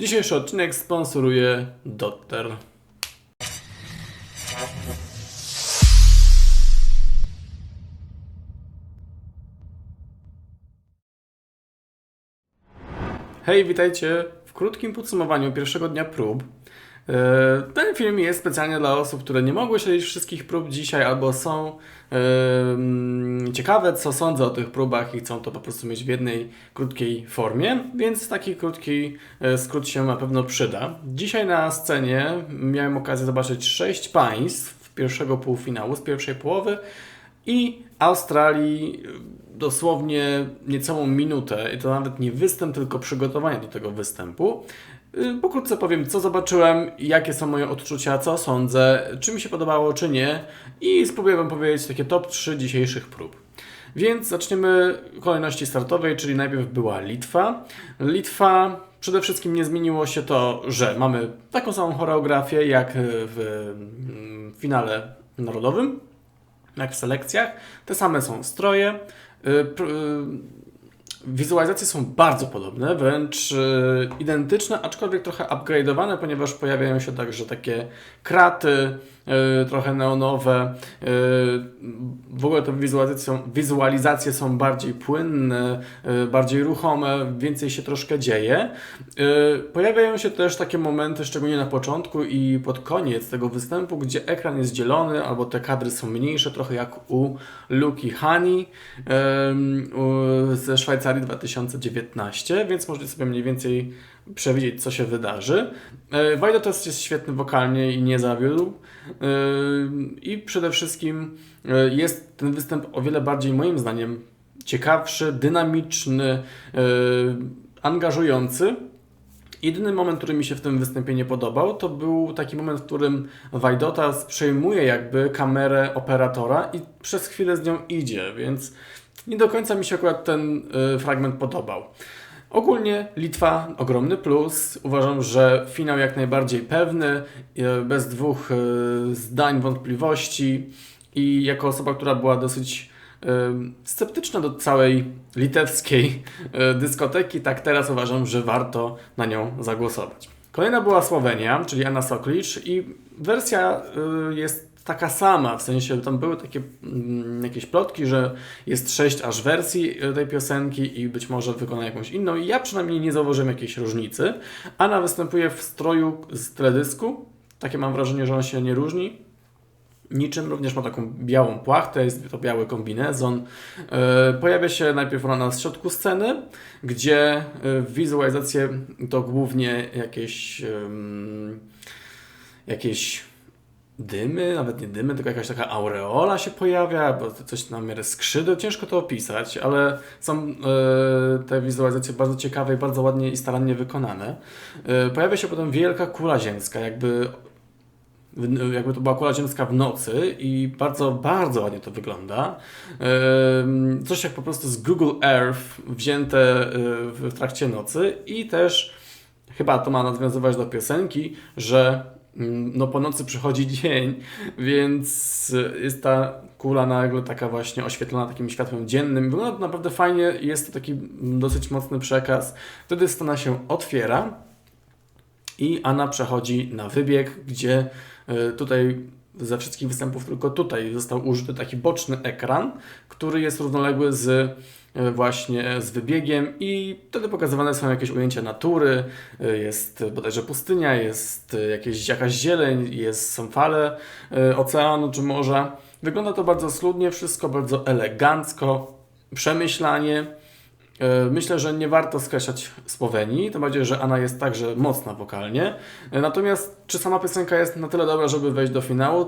Dzisiejszy odcinek sponsoruje Dotter. Hej, witajcie w krótkim podsumowaniu pierwszego dnia prób. E, Ten film jest specjalnie dla osób, które nie mogły śledzić wszystkich prób dzisiaj albo są e, mm, ciekawe, co sądzę o tych próbach i chcą to po prostu mieć w jednej krótkiej formie, więc taki krótki e, skrót się na pewno przyda. Dzisiaj na scenie miałem okazję zobaczyć sześć państw pierwszego półfinału z pierwszej połowy i Australii dosłownie niecałą minutę, i to nawet nie występ, tylko przygotowanie do tego występu. Y, Pokrótce powiem, co zobaczyłem, jakie są moje odczucia, co sądzę, czy mi się podobało, czy nie i spróbuję Wam powiedzieć takie top 3 dzisiejszych prób. Więc zaczniemy kolejności startowej, czyli najpierw była Litwa. Litwa przede wszystkim nie zmieniło się to, że mamy taką samą choreografię jak w finale narodowym, jak w selekcjach. Te same są stroje. Wizualizacje są bardzo podobne, wręcz y, identyczne, aczkolwiek trochę upgrade'owane, ponieważ pojawiają się także takie kraty, y, trochę neonowe. y, W ogóle te wizualizacje są, wizualizacje są bardziej płynne, bardziej ruchome, więcej się troszkę dzieje. Pojawiają się też takie momenty, szczególnie na początku i pod koniec tego występu, gdzie ekran jest dzielony, albo te kadry są mniejsze, trochę jak u Luki Hani ze Szwajcarii 2019, więc możecie sobie mniej więcej przewidzieć, co się wydarzy. E, Wajdo też jest świetny wokalnie i nie zawiódł. Ym, I przede wszystkim e, jest ten występ o wiele bardziej, moim zdaniem, ciekawszy, dynamiczny, e, angażujący. Jedyny moment, który mi się w tym występie nie podobał, to był taki moment, w którym Wajdotas przejmuje jakby kamerę operatora i przez chwilę z nią idzie, więc nie do końca mi się akurat ten y, fragment podobał. Ogólnie Litwa ogromny plus. Uważam, że finał jak najbardziej pewny, y, bez dwóch y, zdań, wątpliwości. I jako osoba, która była dosyć y, sceptyczna do całej litewskiej dyskoteki, tak teraz uważam, że warto na nią zagłosować. Kolejna była Słowenia, czyli Anna Soklicz i wersja jest taka sama, w sensie tam były takie mm, jakieś plotki, że jest sześć aż wersji y, tej piosenki i być może wykona jakąś inną i ja przynajmniej nie zauważyłem jakiejś różnicy. Anna występuje w stroju z teledysku, takie mam wrażenie, że on się nie różni. Niczym również ma taką białą płachtę, jest to biały kombinezon. E, Pojawia się najpierw ona na środku sceny, gdzie e, w wizualizację to głównie jakieś, jakieś dymy, nawet nie dymy, tylko jakaś taka aureola się pojawia, bo coś na miarę skrzydeł, ciężko to opisać, ale są e, te wizualizacje bardzo ciekawe i bardzo ładnie i starannie wykonane. E, Pojawia się potem wielka kula ziemska, jakby jakby to była kula ziemska w nocy i bardzo, bardzo ładnie to wygląda. Ym, Coś jak po prostu z Google Earth wzięte w trakcie nocy i też chyba to ma nawiązywać do piosenki, że no po nocy przychodzi dzień, więc jest ta kula nagle taka właśnie oświetlona takim światłem dziennym. Wygląda to naprawdę fajnie, jest to taki mm, dosyć mocny przekaz. Wtedy scena się otwiera i Anna przechodzi na wybieg, gdzie y, tutaj ze wszystkich występów tylko tutaj został użyty taki boczny ekran, który jest równoległy z y, właśnie z wybiegiem i wtedy pokazywane są jakieś ujęcia natury, y, jest bodajże pustynia, jest y, jakieś, jakaś zieleń, jest, są fale oceanu czy morza. Wygląda to bardzo schludnie, wszystko bardzo elegancko, przemyślanie. E, Myślę, że nie warto skreślać Słowenii, tym bardziej, że Anna jest także mocna wokalnie. E, Natomiast czy sama piosenka jest na tyle dobra, żeby wejść do finału?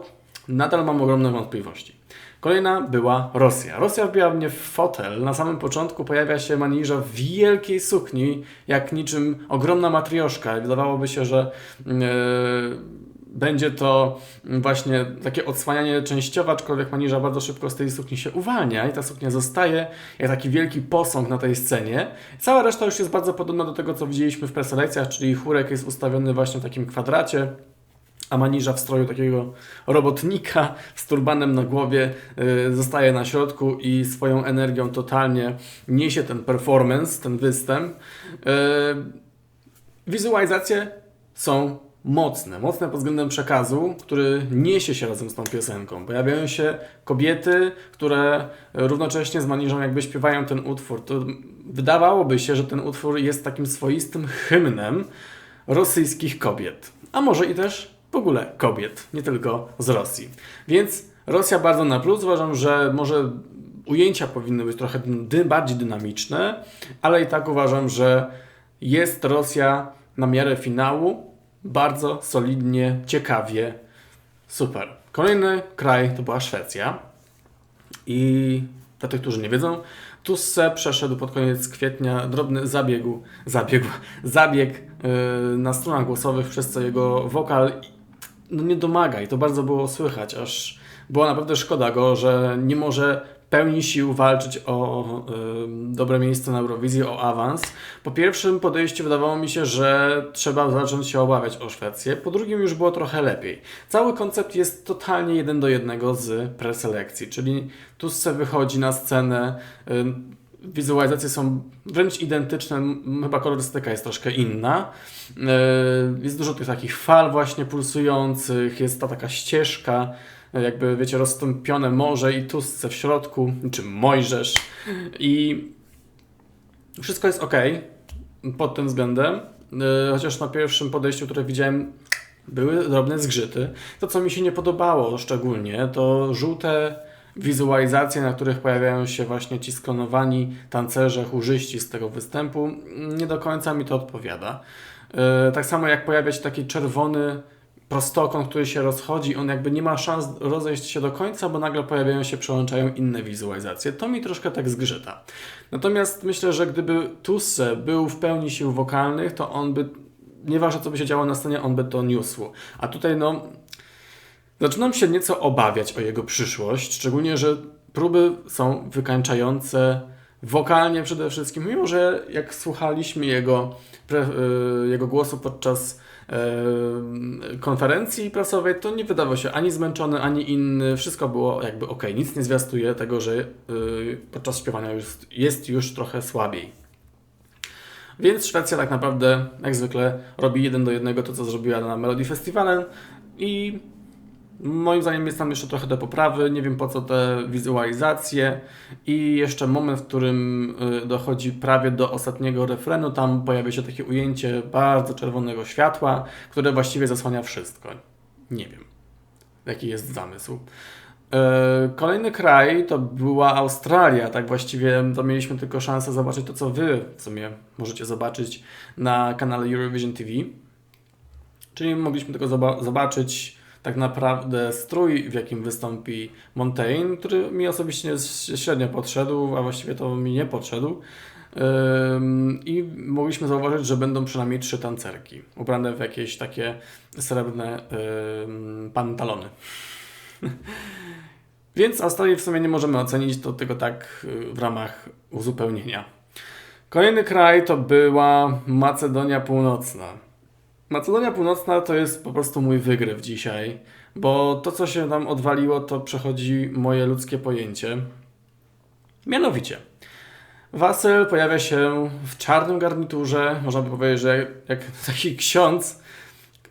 Nadal mam ogromne wątpliwości. Kolejna była Rosja. Rosja wbiła mnie w fotel. Na samym początku pojawia się Maniża w wielkiej sukni, jak niczym ogromna matrioszka. Wydawałoby się, że e, będzie to właśnie takie odsłanianie częściowe, aczkolwiek Maniża bardzo szybko z tej sukni się uwalnia i ta suknia zostaje jak taki wielki posąg na tej scenie. Cała reszta już jest bardzo podobna do tego, co widzieliśmy w preselekcjach, czyli chórek jest ustawiony właśnie w takim kwadracie, a Maniża w stroju takiego robotnika z turbanem na głowie y, zostaje na środku i swoją energią totalnie niesie ten performance, ten występ. Y, Wizualizacje są mocne. Mocne pod względem przekazu, który niesie się razem z tą piosenką. Pojawiają się kobiety, które równocześnie z maniżą jakby śpiewają ten utwór. To wydawałoby się, że ten utwór jest takim swoistym hymnem rosyjskich kobiet. A może i też w ogóle kobiet, nie tylko z Rosji. Więc Rosja bardzo na plus. Uważam, że może ujęcia powinny być trochę dy bardziej dynamiczne, ale i tak uważam, że jest Rosja na miarę finału bardzo solidnie, ciekawie, super. Kolejny kraj to była Szwecja i dla tych, którzy nie wiedzą, Tusse przeszedł pod koniec kwietnia drobny zabiegu, zabiegu, zabieg yy, na stronach głosowych, przez co jego wokal no, nie domaga i to bardzo było słychać, aż była naprawdę szkoda go, że nie może pełni sił walczyć o dobre miejsce na Eurowizji, o awans. Po pierwszym podejściu wydawało mi się, że trzeba zacząć się obawiać o Szwecję, po drugim już było trochę lepiej. Cały koncept jest totalnie jeden do jednego z preselekcji, czyli Tusse wychodzi na scenę, wizualizacje są wręcz identyczne, chyba kolorystyka jest troszkę inna. Jest dużo tych takich fal właśnie pulsujących, jest ta taka ścieżka, jakby, wiecie, rozstąpione morze i Tusce w środku, czy Mojżesz. I wszystko jest ok pod tym względem. E, chociaż na pierwszym podejściu, które widziałem, były drobne zgrzyty. To, co mi się nie podobało szczególnie, to żółte wizualizacje, na których pojawiają się właśnie ci sklonowani tancerze, chórzyści z tego występu. Nie do końca mi to odpowiada. E, tak samo jak pojawia się taki czerwony prostokąt, który się rozchodzi, on jakby nie ma szans rozejść się do końca, bo nagle pojawiają się, przełączają inne wizualizacje. To mi troszkę tak zgrzyta. Natomiast myślę, że gdyby Tusse był w pełni sił wokalnych, to on by, nieważne co by się działo na scenie, on by to niósł. A tutaj no, zaczynam się nieco obawiać o jego przyszłość, szczególnie, że próby są wykańczające wokalnie przede wszystkim, mimo że jak słuchaliśmy jego, y, jego głosu podczas konferencji prasowej, to nie wydawał się ani zmęczony, ani inny. Wszystko było jakby ok. Nic nie zwiastuje tego, że y, podczas śpiewania jest, jest już trochę słabiej. Więc Szwecja tak naprawdę, jak zwykle, robi jeden do jednego to, co zrobiła na Melody Festivalen i Moim zdaniem jest tam jeszcze trochę do poprawy. Nie wiem po co te wizualizacje. I jeszcze moment, w którym y, dochodzi prawie do ostatniego refrenu. Tam pojawia się takie ujęcie bardzo czerwonego światła, które właściwie zasłania wszystko. Nie wiem, jaki jest zamysł. E, kolejny kraj to była Australia. Tak właściwie to mieliśmy tylko szansę zobaczyć to, co Wy w sumie możecie zobaczyć na kanale Eurovision TV. Czyli mogliśmy tylko zobaczyć tak naprawdę strój, w jakim wystąpi Montaigne, który mi osobiście średnio podszedł, a właściwie to mi nie podszedł. I mogliśmy zauważyć, że będą przynajmniej trzy tancerki, ubrane w jakieś takie srebrne pantalony. Więc Australii w sumie nie możemy ocenić, to tylko tak y, w ramach uzupełnienia. Kolejny kraj to była Macedonia Północna. Macedonia Północna to jest po prostu mój wygryw dzisiaj, bo to, co się tam odwaliło, to przechodzi moje ludzkie pojęcie. Mianowicie, Wasyl pojawia się w czarnym garniturze, można by powiedzieć, że jak taki ksiądz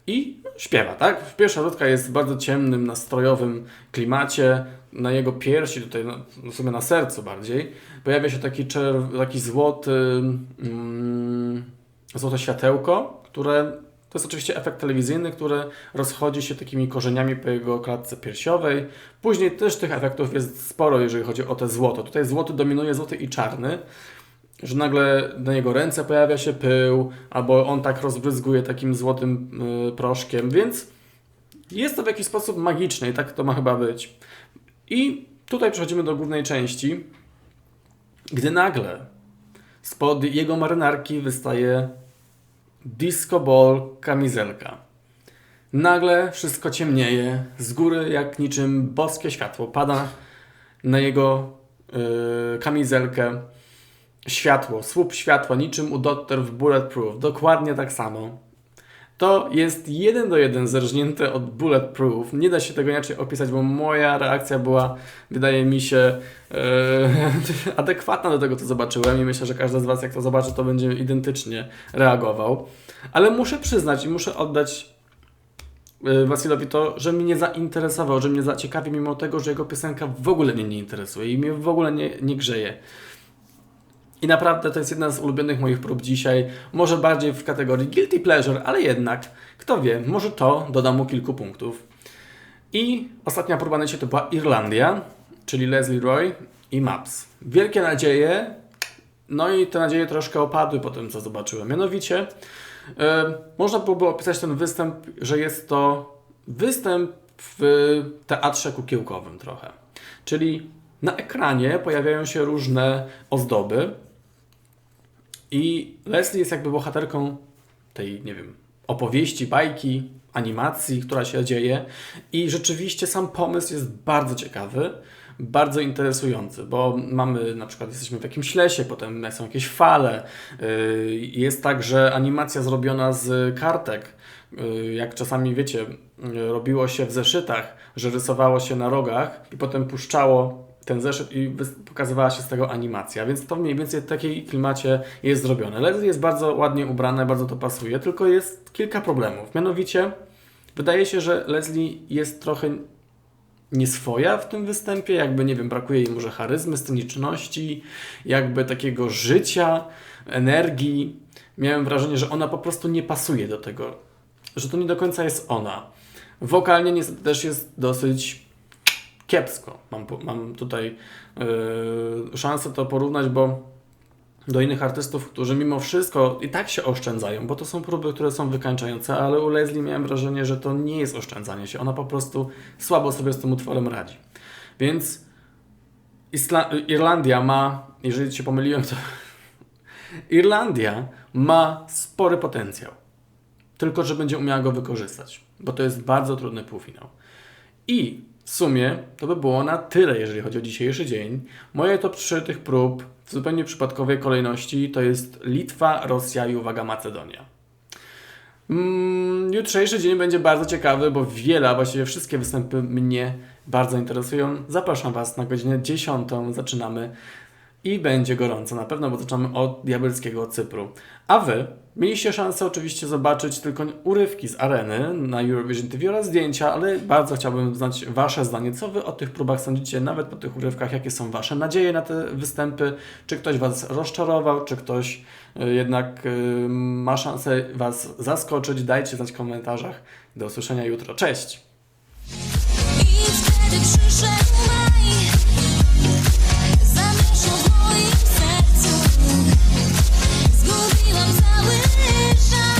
i śpiewa, tak? Pierwsza nutka jest w bardzo ciemnym, nastrojowym klimacie. Na jego piersi, tutaj no, w sumie na sercu bardziej, pojawia się taki, czerw- taki złoty, mm, złote światełko, które to jest oczywiście efekt telewizyjny, który rozchodzi się takimi korzeniami po jego klatce piersiowej. Później też tych efektów jest sporo, jeżeli chodzi o te złoto. Tutaj złoty dominuje złoty i czarny, że nagle na jego ręce pojawia się pył, albo on tak rozbryzguje takim złotym yy, proszkiem, więc jest to w jakiś sposób magiczne i tak to ma chyba być. I tutaj przechodzimy do głównej części, gdy nagle spod jego marynarki wystaje disco ball kamizelka. Nagle wszystko ciemnieje, z góry jak niczym boskie światło pada na jego yy, kamizelkę. Światło, słup światła, niczym u Doctor w Bulletproof, dokładnie tak samo. To jest jeden do jeden zerżnięte od Bulletproof. Nie da się tego inaczej opisać, bo moja reakcja była, wydaje mi się, e, adekwatna do tego, co zobaczyłem i myślę, że każdy z Was, jak to zobaczy, to będzie identycznie reagował. Ale muszę przyznać i muszę oddać e, Wasilowi to, że mnie nie zainteresował, że mnie zaciekawi, mimo tego, że jego piosenka w ogóle mnie nie interesuje i mnie w ogóle nie, nie grzeje. I naprawdę to jest jedna z ulubionych moich prób dzisiaj. Może bardziej w kategorii guilty pleasure, ale jednak, kto wie, może to doda mu kilku punktów. I ostatnia próba na to była Irlandia, czyli Leslie Roy i Maps. Wielkie nadzieje, no i te nadzieje troszkę opadły po tym, co zobaczyłem. Mianowicie, e, można byłoby opisać ten występ, że jest to występ w teatrze kukiełkowym trochę. Czyli na ekranie pojawiają się różne ozdoby, i Leslie jest jakby bohaterką tej, nie wiem, opowieści, bajki, animacji, która się dzieje. I rzeczywiście sam pomysł jest bardzo ciekawy, bardzo interesujący, bo mamy na przykład, jesteśmy w jakimś lesie, potem są jakieś fale. Yy, jest także animacja zrobiona z kartek. Yy, jak czasami wiecie, robiło się w zeszytach, że rysowało się na rogach i potem puszczało ten zeszyt i pokazywała się z tego animacja, więc to mniej więcej w takiej klimacie jest zrobione. Leslie jest bardzo ładnie ubrane, bardzo to pasuje, tylko jest kilka problemów. Mianowicie, wydaje się, że Leslie jest trochę nieswoja w tym występie, jakby, nie wiem, brakuje jej może charyzmy, sceniczności, jakby takiego życia, energii. Miałem wrażenie, że ona po prostu nie pasuje do tego, że to nie do końca jest ona. Wokalnie niestety też jest dosyć kiepsko. Mam, mam tutaj yy, szansę to porównać, bo do innych artystów, którzy mimo wszystko i tak się oszczędzają, bo to są próby, które są wykańczające, ale u Leslie miałem wrażenie, że to nie jest oszczędzanie się. Ona po prostu słabo sobie z tym utworem radzi. Więc Isla Irlandia ma, jeżeli się pomyliłem, to Irlandia ma spory potencjał. Tylko, że będzie umiała go wykorzystać, bo to jest bardzo trudny półfinał. I w sumie to by było na tyle, jeżeli chodzi o dzisiejszy dzień. Moje top 3 tych prób w zupełnie przypadkowej kolejności to jest Litwa, Rosja i uwaga Macedonia. Mm, jutrzejszy dzień będzie bardzo ciekawy, bo wiele, właściwie wszystkie występy mnie bardzo interesują. Zapraszam Was na godzinę 10. Zaczynamy i będzie gorąco na pewno, bo zaczynamy od diabelskiego Cypru. A Wy mieliście szansę oczywiście zobaczyć tylko urywki z areny na Eurovision TV oraz zdjęcia, ale bardzo chciałbym znać Wasze zdanie. Co Wy o tych próbach sądzicie, nawet po tych urywkach? Jakie są Wasze nadzieje na te występy? Czy ktoś Was rozczarował, czy ktoś y, jednak y, ma szansę Was zaskoczyć? Dajcie znać w komentarzach. Do usłyszenia jutro. Cześć! I wtedy sercu Zgubiłam cały żal